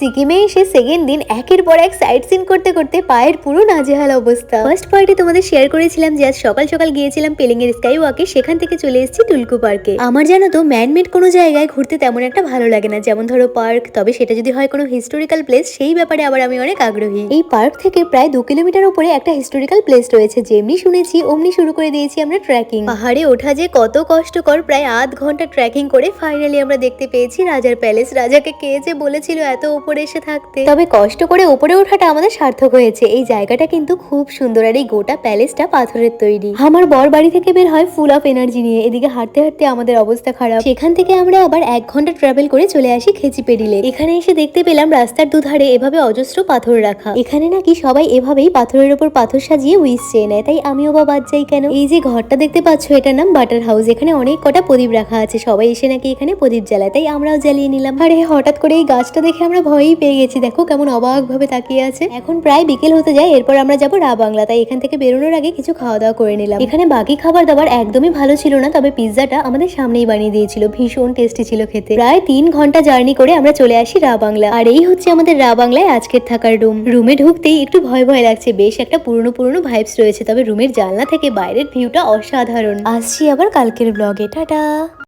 সিকিমে এসে সেকেন্ড দিন একের পর এক সাইট সিন করতে করতে পায়ের পুরো নাজেহাল অবস্থা। ফার্স্ট পার্টে তোমাদের শেয়ার করেছিলাম যে আজ সকাল সকাল গিয়েছিলাম পেলিং এর স্কাই ওয়াকে সেখান থেকে চলে এসেছি টুলকু পার্কে আমার জানো তো ম্যানমেড কোনো জায়গায় ঘুরতে তেমন একটা ভালো লাগে না। যেমন ধরো পার্ক তবে সেটা যদি হয় কোনো হিস্টোরিক্যাল প্লেস সেই ব্যাপারে আবার আমি অনেক আগ্রহী। এই পার্ক থেকে প্রায় দু কিলোমিটার উপরে একটা হিস্টোরিক্যাল প্লেস রয়েছে, যেমনি শুনেছি, অমনি শুরু করে দিয়েছি আমরা ট্রেকিং পাহাড়ে ওঠা যে কত কষ্টকর, প্রায় আধ ঘণ্টা ট্রেকিং করে ফাইনালি আমরা দেখতে পেয়েছি রাজার প্যালেস রাজাকে কে যে বলেছিল এত উপরে এসে থাকতে। তবে কষ্ট করে উপরে ওঠাটা আমাদের সার্থক হয়েছে। এই জায়গাটা কিন্তু খুব সুন্দর আর এই গোটা প্যালেসটা পাথরের তৈরি। আমার বর বাড়ি থেকে বের হয় ফুল অফ এনার্জি নিয়ে। এদিকে হাঁটতে হাঁটতে আমাদের অবস্থা খারাপ। সেখান থেকে আমরা আবার এক ঘণ্টা ট্রাভেল করে চলে আসি খেচি পেরিলে এখানে এসে দেখতে পেলাম রাস্তার দুধারে এভাবে অজস্র পাথর রাখা। এখানে নাকি সবাই এভাবেই পাথরের উপর পাথর সাজিয়ে উইস চেয়ে নেয়। তাই আমিও বা বাদ যাই কেন? এই যে ঘরটা দেখতে পাচ্ছ, এটার নাম বাটার হাউস এখানে অনেক কটা প্রদীপ রাখা আছে। সবাই এসে নাকি এখানে প্রদীপ জ্বালায়। তাই আমরাও জ্বালিয়ে নিলাম। আরে, হঠাৎ করে এই গাছটা দেখে আমরা ভয়ই পেয়ে গেছি। দেখো কেমন অবাক ভাবে তাকিয়ে আছে। এখন প্রায় বিকেল হতে যায়, এরপর আমরা যাব রা বাংলা। তাই এখান থেকে বেরোনোর আগে কিছু খাওয়া দাওয়া করে নিলাম। এখানে বাকি খাবার দাবার একদমই ভালো ছিল না, তবে পিৎজাটা আমাদের সামনেই বানিয়ে দিয়েছিল। ভীষণ টেস্টি ছিল খেতে। প্রায় তিন ঘণ্টা জার্নি করে আমরা চলে আসি রা বাংলা। আর এই হচ্ছে আমাদের রা বাংলায় আজকের থাকার রুম রুমে ঢুকতেই একটু ভয় ভয় লাগছে। বেশ একটা পুরনো পুরনো ভাইবস রয়েছে, তবে রুমের জানলা থেকে বাইরের ভিউটা অসাধারণ। আসছি আবার কালকের ব্লগে টাটা!